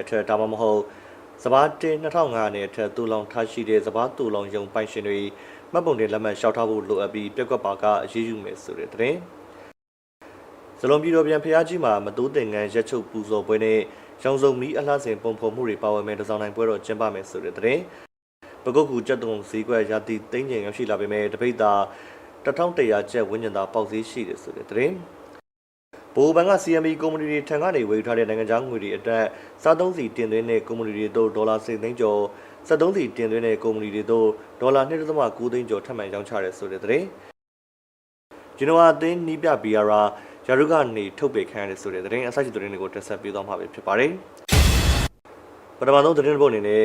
အထက်ဒါမှမဟုတ်စဘာတင်2005နဲ့အထက်တူလောင်ထားရှိတဲ့စဘာတူလောင်ယုံပိုင်ရှင်တွေမှတ်ပုံတင်လက်မှတ်လျှောက်ထားဖို့လိုအပ်ပြီးပြက်ကွက်ပါကအရေးယူမယ်ဆိုတဲ့သတင်းဇလုံးပြည်တော်ပြန်ဖျားကြီးမှာမတိုးတင်ငန်းရက်ချုပ်ပူဇော်ပွဲနဲ့ရောင်စုံမီအလှဆင်ပုံဖော်မှုတွေပါဝင်မဲ့တစောင်းနိုင်ပွဲတော်ကျင်းပမယ်ဆိုတဲ့သတင်းပကုတ်ကူကြက်တုံဈေးကွက်ရာသီသိန်းကျင်ရောက်ရှိလာပေမဲ့တပိတ်တာ1100ကျပ်ဝန်းကျင်သာပေါက်ဈေးရှိတယ်ဆိုတဲ့သတင်း ဘိုးဘန်က CME ကုမ္ပဏီတွေထံကနေဝယ်ယူထားတဲ့နိုင်ငံခြားငွေတွေအတွက်စားသုံးစီတင်သွင်းတဲ့ကုမ္ပဏီတွေတို့ဒေါ်လာ10သိန်းကျော်73စီတင်သွင်းတဲ့ကုမ္ပဏီတွေတို့ဒေါ်လာ1.9သိန်းကျော်ထပ်မံရောင်းချရဲဆိုတဲ့သတင်းဂျီနိုဝါအသင်းနီးပြ BRA ယာရုကနေထုတ်ပေခံရတဲ့ဆိုတဲ့သတင်းအစရှိသတင်းတွေကိုတက်ဆက်ပေးသွားမှာဖြစ်ပါတယ်ပထမဆုံးသတင်းတစ်ပုဒ်အနေနဲ့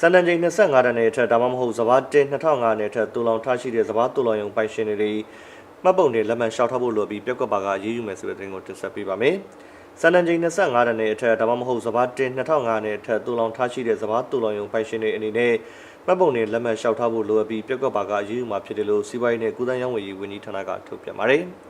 စန်တန်ချိန်25တန်းနဲ့အထက်ဒါမှမဟုတ်စဘာတင်2005နဲ့အထက်တူလောင်ထားရှိတဲ့စဘာတူလောင်ယုံပိုင်ရှင်တွေ မှတ်ပုံတွေလက်မှတ်ရှောက်ထားဖို့လိုပြီးပြက်ကွက်ပါကအရေးယူမယ်ဆိုတဲ့သတင်းကိုတင်ဆက်ပေးပါမယ်။စန်တန်ချိန်25တန်းနဲ့အထက်ဒါမှမဟုတ်စဘာတင်2005နဲ့အထက်တူလောင်ထားရှိတဲ့စဘာတူလောင်ယုံပိုင်ရှင်တွေအနေနဲ့မှတ်ပုံတွေလက်မှတ်ရှောက်ထားဖို့လိုပြီးပြက်ကွက်ပါကအရေးယူမှာဖြစ်တယ်လို့စီးပွားရေးနဲ့ကုသရေးဝန်ကြီးဝန်ကြီးဌာနကထုတ်ပြန်ပါတယ်။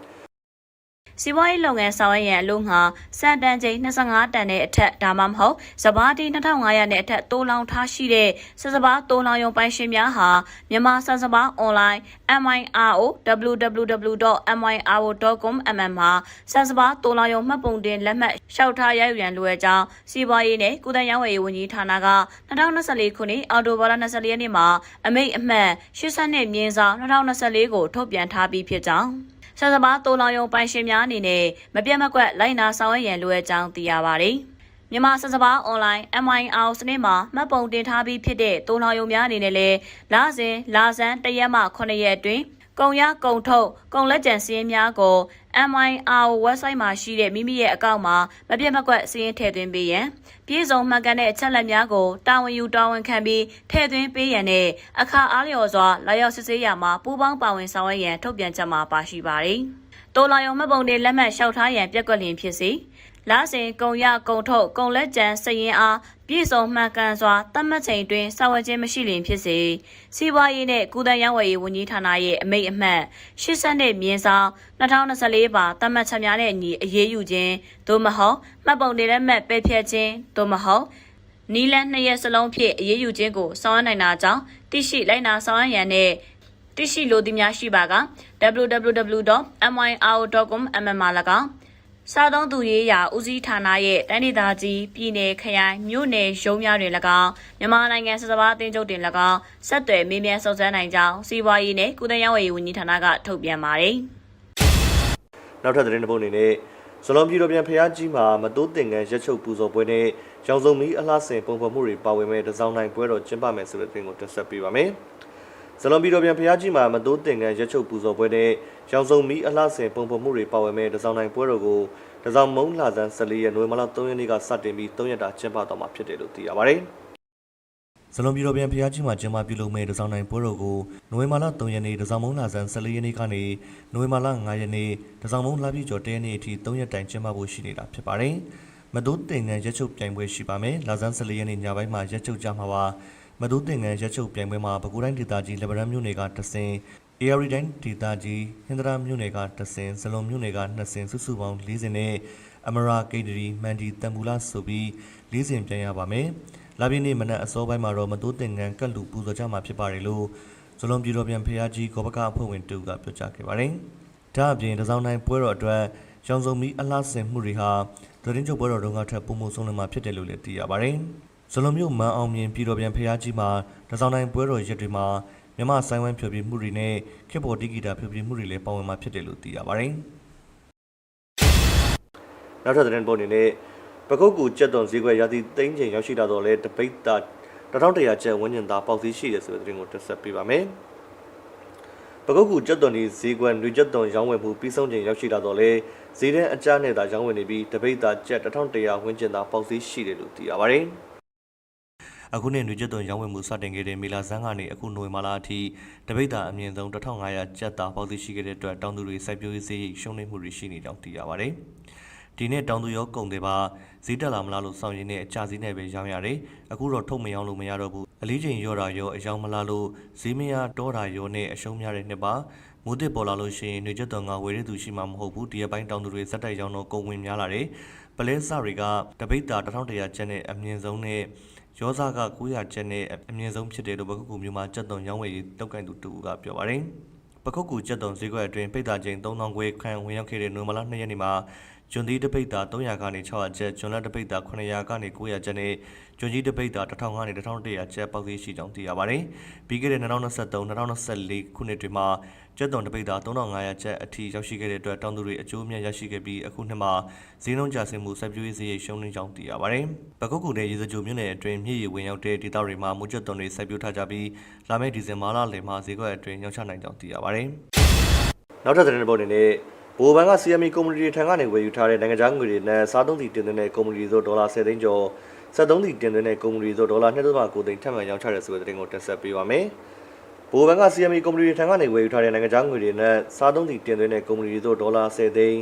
စီးပွားရေးလုပ်ငန်းဆောင်ရွက်ရန်အလို့ငှာစံတန်ချိန်25တန်နဲ့အထက်ဒါမှမဟုတ်စဘာတီ2500နဲ့အထက်တိုးလောင်ထားရှိတဲ့စစဘာတိုးလောင်ရုံပိုင်ရှင်များဟာမြန်မာစစဘာ online miro www.miro.com mm မှာစစဘာတိုးလောင်ရုံမှတ်ပုံတင်လက်မှတ်လျှောက်ထားရယူရန်လိုအပ်ကြောင်းစီးပွားရေးနဲ့ကုသရေးဝန်ကြီးဝန်ကြီးဌာနက2024ခုနှစ်အောက်တိုဘာလ24ရက်နေ့မှာအမိန့်အမှတ်82မြင်းဆောင်2024ကိုထုတ်ပြန်ထားပြီးဖြစ်ကြောင်း ဆန်စပါတိုးလောင်ယုံပိုင်ရှင်များအနေနဲ့မပြတ်မကွက်လိုက်နာဆောင်ရွက်ရန်လိုအပ်ကြောင်းသိရပါတယ်။မြန်မာဆန်စပါ online MIR စနစ်မှာမှတ်ပုံတင်ထားပြီးဖြစ်တဲ့တိုးလောင်ယုံများအနေနဲ့လည်းလာစဉ်လာဆန်းတရက်မှ9ရက်အတွင်း ကုံရကုံထုတ်ကုံလက်ကျန်စည်းရင်းများကို MIR website မှာရှိတဲ့မိမိရဲ့အကောင့်မှာမပြတ်မကွက်စည်းရင်းထည့်သွင်းပေးရန်ပြည်စုံမှန်ကန်တဲ့အချက်လက်များကိုတာဝန်ယူတာဝန်ခံပြီးထည့်သွင်းပေးရန်နဲ့အခါအားလျော်စွာလာရောက်စစ်ဆေးရမှာပူးပေါင်းပါဝင်ဆောင်ရွက်ရန်ထုတ်ပြန်ချက်မှာပါရှိပါတယ်။တိုလာယုံမှတ်ပုံတွေလက်မှတ်လျှောက်ထားရန်ပြက်ကွက်လျင်ဖြစ်စီ လာစဉ်ကုံရကုံထုတ်ကုံလက်ကျန်စည်ရင်အားပြည်စုံမှန်ကန်စွာတတ်မှတ်ချိန်တွင်စာဝတ်ခြင်းမရှိလျင်ဖြစ်စေစီးပွားရေးနှင့်ကုသရေးဝယ်ရေးဝန်ကြီးဌာနရဲ့အမိန့်အမှတ်80နဲ့မြင်းဆောင်2024ပါတတ်မှတ်ချက်များနဲ့အညီအရေးယူခြင်းသို့မဟုတ်မှတ်ပုံတွေလက်မှတ်ပယ်ဖျက်ခြင်းသို့မဟုတ်နီလန်းနှစ်ရက်စလုံးဖြင့်အရေးယူခြင်းကိုဆောင်ရွက်နိုင်တာကြောင့်တိရှိလိုက်နာဆောင်ရွက်ရန်နဲ့တိရှိလိုသည်များရှိပါက www.miro.com အမမှာ၎င်း စားသုံးသူရေးရာဦးစီးဌာနရဲ့တိုင်းဒေသကြီးပြည်내ခရိုင်မြို့နယ်ရုံးများတွင်၎င်းမြန်မာနိုင်ငံစစပါအသင်းချုပ်တွင်၎င်းဆက်သွယ်မေးမြန်းစုံစမ်းနိုင်ကြောင်းစီးပွားရေးနဲ့ကုသရေးဝယ်ရေးဝန်ကြီးဌာနကထုတ်ပြန်ပါတယ်။နောက်ထပ်သတင်းတစ်ပုဒ်အနေနဲ့ဇလွန်ပြည်တော်ပြန်ဖျားကြီးမှာမတိုးတင်ငန်းရက်ချုပ်ပူဇော်ပွဲနဲ့ရောင်စုံမီအလှဆင်ပုံဖော်မှုတွေပါဝင်မဲ့တစောင်းနိုင်ပွဲတော်ကျင်းပမယ်ဆိုတဲ့သတင်းကိုတက်ဆက်ပေးပါမယ်။ ဇလွန်ပြည်တော်ပြန်ဖျားကြီးမှာမတိုးတင်ငန်းရက်ချုပ်ပူဇော်ပွဲနဲ့ရောင်စုံမီအလှဆင်ပုံဖော်မှုတွေပါဝင်မဲ့တစောင်းနိုင်ပွဲတော်ကိုတစောင်းမုံလာဇန်14ရက်နိုဝင်ဘာလ3ရက်နေ့ကစတင်ပြီး3ရက်တာကျင်းပတော့မှာဖြစ်တယ်လို့သိရပါတယ်။ဇလွန်ပြည်တော်ပြန်ဖျားကြီးမှာကျင်းပပြုလုပ်မဲ့တစောင်းနိုင်ပွဲတော်ကိုနိုဝင်ဘာလ3ရက်နေ့တစောင်းမုံလာဇန်14ရက်နေ့ကနေနိုဝင်ဘာလ9ရက်နေ့တစောင်းမုံလာပြည့်ကျော်1ရက်နေ့အထိ3ရက်တိုင်ကျင်းပဖို့ရှိနေတာဖြစ်ပါတယ်။မတိုးတင်ငန်းရက်ချုပ်ပြိုင်ပွဲရှိပါမယ်။လာဇန်14ရက်နေ့ညပိုင်းမှာရက်ချုပ်ကြမှာပါ။ မတိုးတင်ငန်းရက်ချုပ်ပြိုင်ပွဲမှာပဲခူးတိုင်းဒေသကြီးလက်ဗရန်မြို့နယ်ကတဆင် AR တိုင်းဒေသကြီးဟင်္ဒရာမြို့နယ်ကတဆင်ဇလွန်မြို့နယ်က2ဆင်စုစုပေါင်း40နဲ့အမရာဂိတ်တရီမန်ဒီတမ်ဘူလာဆိုပြီး40ဆင်ပြန်ရပါမယ်။လာပြည့်နေ့မနက်အစောပိုင်းမှာတော့မတိုးတင်ငန်းကတ်လူပူဇော်ကြမှာဖြစ်ပါတယ်လို့ဇလွန်ပြည်တော်ပြန်ဖျားကြီးကောပကအဖွဲ့ဝင်တူကပြောကြားခဲ့ပါတယ်။ဒါအပြင်တစောင်းတိုင်းပွဲတော်အတွက်ရောင်စုံမီအလှဆင်မှုတွေဟာသတင်းချုပ်ပွဲတော်တုန်းကထပ်ပုံမှုဆုံးလမှာဖြစ်တယ်လို့လည်းသိရပါတယ်။ ဇလွန်မြို့မန်အောင်မြင်ပြည်တော်ပြန်ဖျားကြီးမှာတစောင်းတိုင်းပွဲတော်ရက်တွေမှာမြန်မာဆိုင်ဝမ်ဖြိုပြမှုတွေနဲ့ခေတ်ပေါ်တီဂီတာဖြိုပြမှုတွေလည်းပါဝင်မှာဖြစ်တယ်လို့သိရပါတယ်။နောက်ထပ်သတင်းပေါ်အနေနဲ့ပကုတ်ကူကြက်သွန်ဈေးကွက်ရာသီသိန်းချိန်ရောက်ရှိလာတော့လဲတပိတ်တာ1100ကျပ်ဝန်းကျင်သာပေါက်ဈေးရှိတယ်ဆိုတဲ့သတင်းကိုတက်ဆက်ပေးပါမယ်။ပကုတ်ကူကြက်သွန်ဒီဈေးကွက်လူကြက်သွန်ရောင်းဝယ်မှုပြီးဆုံးချိန်ရောက်ရှိလာတော့လဲဈေးတန်းအကျနဲ့သာရောင်းဝယ်နေပြီးတပိတ်တာကျပ်1100ဝန်းကျင်သာပေါက်ဈေးရှိတယ်လို့သိရပါတယ်။ အခုနှစ်နှွေကျွတ်သွန်ရောင်းဝယ်မှုစတင်ခဲ့တဲ့မေလာဇန်းကနေအခုနိုဝင်ဘာလအထိတပိတ်တာအမြင့်ဆုံး1500ကျပ်သာပေါက်သိရှိခဲ့တဲ့အတွက်တောင်သူတွေစိုက်ပျိုးရေးစည်းရိမ်ရှုံးနိမ့်မှုတွေရှိနေကြောင်းသိရပါတယ်ဒီနေ့တောင်သူရောကုန်တယ်ပါဈေးတက်လာမလားလို့စောင့်ရင်းနဲ့အကြဈေးနဲ့ပဲရောင်းရတယ်အခုတော့ထုတ်မရောင်းလို့မရတော့ဘူးအလေးချိန်ရော့တာရောအယောင်မလားလို့ဈေးမရတော့တာရောနဲ့အရှုံးများတဲ့နှစ်ပါမိုးတစ်ပေါ်လာလို့ရှိရင်နေကျတော်ကဝယ်ရသူရှိမှာမဟုတ်ဘူးဒီအပိုင်းတောင်သူတွေဇက်တိုက်ရောင်းတော့ကုန်ဝင်များလာတယ်ပလဲစတွေကတပိတ်တာ1100ကျပ်နဲ့အမြင့်ဆုံးနဲ့ ရောစားက900ကျပ်နဲ့အမြင့်ဆုံးဖြစ်တယ်လို့ပခုတ်ကူမျိုးမှာကြက်တုံရောင်းဝယ်ရေးတောက်ကင်သူတူကပြောပါတယ်ပခုတ်ကူကြက်တုံဈေးကွက်အတွင်းပိတ်တာချိန်3000ခွဲခန့်ဝင်ရောက်ခဲ့တဲ့နိုမလာ2ရက်နေ့မှာကျွန်းသီးတပိတ်တာ300ကနေ600ကျပ်ကျွန်းလက်တပိတ်တာ900ကနေ900ကျပ်နဲ့ကျွန်းကြီးတပိတ်တာ1000ကနေ1100ကျပ်ပေါက်သေးရှိကြောင်းသိရပါတယ်ပြီးခဲ့တဲ့2023 2024ခုနှစ်တွေမှာ ကျက်တုံတပိတ်တာ3500ကျပ်အထိရောက်ရှိခဲ့တဲ့အတွက်တောင်သူတွေအကျိုးအမြတ်ရရှိခဲ့ပြီးအခုနှစ်မှာဈေးနှုန်းကျဆင်းမှုစိုက်ပျိုးရေးဈေးရိတ်ရှုံးနေကြောင်းသိရပါတယ်။ပကုတ်ကူတဲ့ရေစကြိုမြို့နယ်အတွင်းမြစ်ရေဝင်ရောက်တဲ့ဒေသတွေမှာမူကျက်တုံတွေစိုက်ပျိုးထားကြပြီးလာမယ့်ဒီဇင်ဘာလလယ်မှာဈေးကွက်အတွင်းရောင်းချနိုင်ကြောင်းသိရပါတယ်။နောက်ထပ်သတင်းပေါ်အနေနဲ့ဘိုဘန်က CME ကုမ္ပဏီတွေထံကနေဝယ်ယူထားတဲ့နိုင်ငံခြားငွေတွေနဲ့စားသုံးသည့်တင်သွင်းတဲ့ကုမ္ပဏီတို့ဒေါ်လာ10သိန်းကျော်73သည့်တင်သွင်းတဲ့ကုမ္ပဏီတို့ဒေါ်လာ2.9သိန်းထပ်မံရောင်းချတဲ့ဆိုတဲ့သတင်းကိုတင်ဆက်ပေးပါမယ်။ ဘိုဘန်က CME ကုမ္ပဏီတွေထံကနေဝယ်ယူထားတဲ့နိုင်ငံခြားငွေတွေနဲ့စားသုံးသည့်တင်သွင်းတဲ့ကုမ္ပဏီတို့ဒေါ်လာ10သိန်း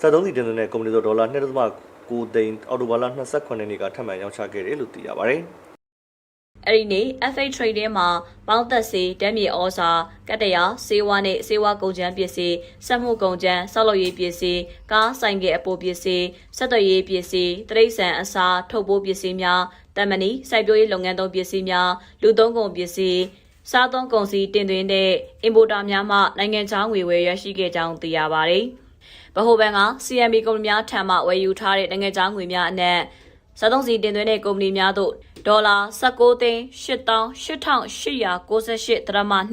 73သည့်တင်သွင်းတဲ့ကုမ္ပဏီတို့ဒေါ်လာ2.9သိန်းအော်တိုဘာလ29ရက်နေ့ကထပ်မံရောင်းချခဲ့တယ်လို့သိရပါတယ်။အဲ့ဒီနေ့ FA Trading မှာပေါင်းသက်စီဓာတ်မြေဩဇာကတ္တရာစေဝါနဲ့စေဝါကုန်ကျန်းပစ္စည်းစက်မှုကုန်ကျန်းဆောက်လုပ်ရေးပစ္စည်းကားဆိုင်ကယ်အပိုပစ္စည်းဆက်သွယ်ရေးပစ္စည်းတရိတ်ဆန်အစားထုတ်ပိုးပစ္စည်းများတမနီစိုက်ပျိုးရေးလုပ်ငန်းသုံးပစ္စည်းများလူသုံးကုန်ပစ္စည်း စားသုံးကုန်စည်တင်သွင်းတဲ့အင်ပိုတာများမှနိုင်ငံခြားငွေဝယ်ရရှိခဲ့ကြောင်းသိရပါတယ်။ဗဟိုဘဏ်က CMB ကုမ္ပဏီများထံမှဝယ်ယူထားတဲ့နိုင်ငံခြားငွေများအနက်စားသုံးစီတင်သွင်းတဲ့ကုမ္ပဏီများတို့ဒေါ်လာ19သိန်း88,898ဒရမ23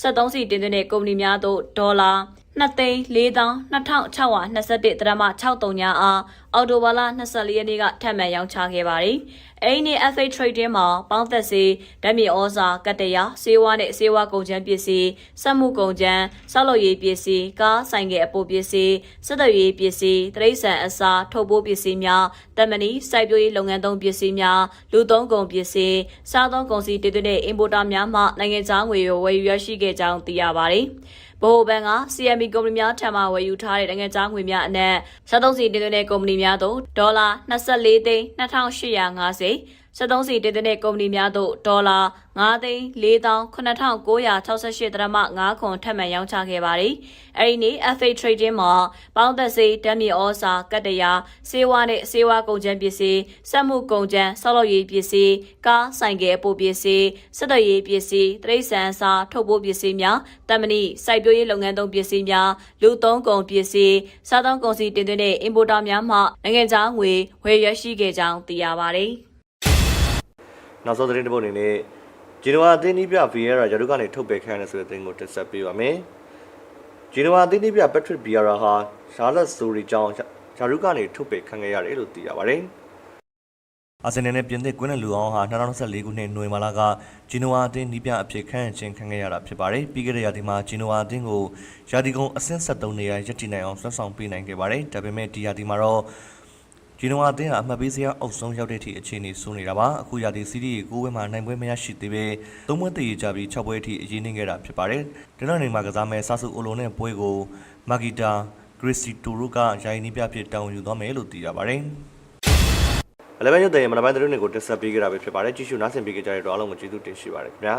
73စီတင်သွင်းတဲ့ကုမ္ပဏီများတို့ဒေါ်လာ 2သိန်း4,2621ဒရမ63ညာအားအော်တိုဘာလ24ရက်နေ့ကထပ်မံရောင်းချခဲ့ပါတယ်။အဲဒီနေ့ FA Trading မှာပေါင်းသက်စီဓာတ်မြေဩဇာကတ္တရာစေဝါနဲ့စေဝါကုန်ကျန်းပစ္စည်းစက်မှုကုန်ကျန်းဆောက်လုပ်ရေးပစ္စည်းကားဆိုင်ကယ်အပိုပစ္စည်းစစ်တပ်ရေးပစ္စည်းတရိတ်ဆန်အစားထုတ်ပိုးပစ္စည်းများတမနီစိုက်ပျိုးရေးလုပ်ငန်းသုံးပစ္စည်းများလူသုံးကုန်ပစ္စည်းစားသုံးကုန်စည်တည်သွင်းတဲ့အင်ပိုတာများမှနိုင်ငံခြားငွေကိုဝယ်ယူရရှိခဲ့ကြောင်းသိရပါတယ်။ ဗဟိုဘဏ်က CMB ကုမ္ပဏီများထံမှဝယ်ယူထားတဲ့နိုင်ငံခြားငွေများအနက်73စီတင်သွင်းတဲ့ကုမ္ပဏီများသို့ဒေါ်လာ24သိန်း2850 73စီတင်သွင်းတဲ့ကုမ္ပဏီများသို့ဒေါ်လာ9သိန်း4968ဒရမ9ခွန်ထပ်မံရောင်းချခဲ့ပါတယ်။အဲဒီနေ့ FA Trading မှာပေါင်းသက်စေးဓာတ်မြေဩဇာကတ္တရာစေဝါနဲ့စေဝါကုန်ကျန်းပစ္စည်းစက်မှုကုန်ကျန်းဆောက်လုပ်ရေးပစ္စည်းကားဆိုင်ကယ်အပိုပစ္စည်းစစ်တပ်ရေးပစ္စည်းတရိတ်ဆန်အစားထုတ်ပိုးပစ္စည်းများတမဏိစိုက်ပျိုးရေးလုပ်ငန်းသုံးပစ္စည်းများလူသုံးကုန်ပစ္စည်းစားသုံးကုန်စည်တင်သွင်းတဲ့အင်ပိုတာများမှနိုင်ငံခြားငွေဝယ်ရရှိခဲ့ကြောင်းသိရပါတယ်။ နောက်ဆုံးသတင်းတစ်ပုဒ်အနေနဲ့ဂျီနိုဝါအသင်းနီးပြ Vieira ရာထူးကနေထုတ်ပယ်ခံရတဲ့ဆိုတဲ့သတင်းကိုတင်ဆက်ပေးပါမယ်။ဂျီနိုဝါအသင်းနီးပြ Patrick Vieira ဟာရှာလက်ဆိုရီကြောင့်ရာထူးကနေထုတ်ပယ်ခံခဲ့ရတယ်လို့သိရပါတယ်။အာဆင်နယ်နဲ့ပြင်သစ်ကွင်းနယ်လူအောင်ဟာ2024ခုနှစ်နိုဝင်ဘာလကဂျီနိုဝါအသင်းနီးပြအဖြစ်ခန့်အပ်ခြင်းခံခဲ့ရတာဖြစ်ပါတယ်။ပြီးခဲ့တဲ့ရာသီမှာဂျီနိုဝါအသင်းကိုရာသီကုန်အဆင့်73နေရာရပ်တည်နိုင်အောင်ဆွမ်းဆောင်ပေးနိုင်ခဲ့ပါတယ်။ဒါပေမဲ့ဒီရာသီမှာတော့ ဂျီနိုဝါအသင်းဟာအမှတ်ပေးစရာအုပ်ဆုံးရောက်တဲ့အထိအခြေအနေဆိုးနေတာပါအခုရာသီစီးရီးကိုပွဲမှာနိုင်ပွဲမရရှိသေးပဲသုံးပွဲတည်ရကြပြီး6ပွဲအထိအရေးနှင်းခဲ့တာဖြစ်ပါတယ်ဒီနောက်နေမှာကစားမဲ့ဆာဆူအိုလိုနဲ့ပွဲကိုမာဂီတာဂရစ်စီတိုရိုကယာယီနီးပြဖြစ်တောင်းယူသွားမယ်လို့သိရပါတယ်အလဗန်ရုပ်တဲ့မနက်ပိုင်းသတင်းတွေကိုတက်ဆက်ပေးကြတာပဲဖြစ်ပါတယ်ကြည့်ရှုနားဆင်ပေးကြတဲ့တော့အားလုံးကိုကျေးဇူးတင်ရှိပါတယ်ခင်ဗျာ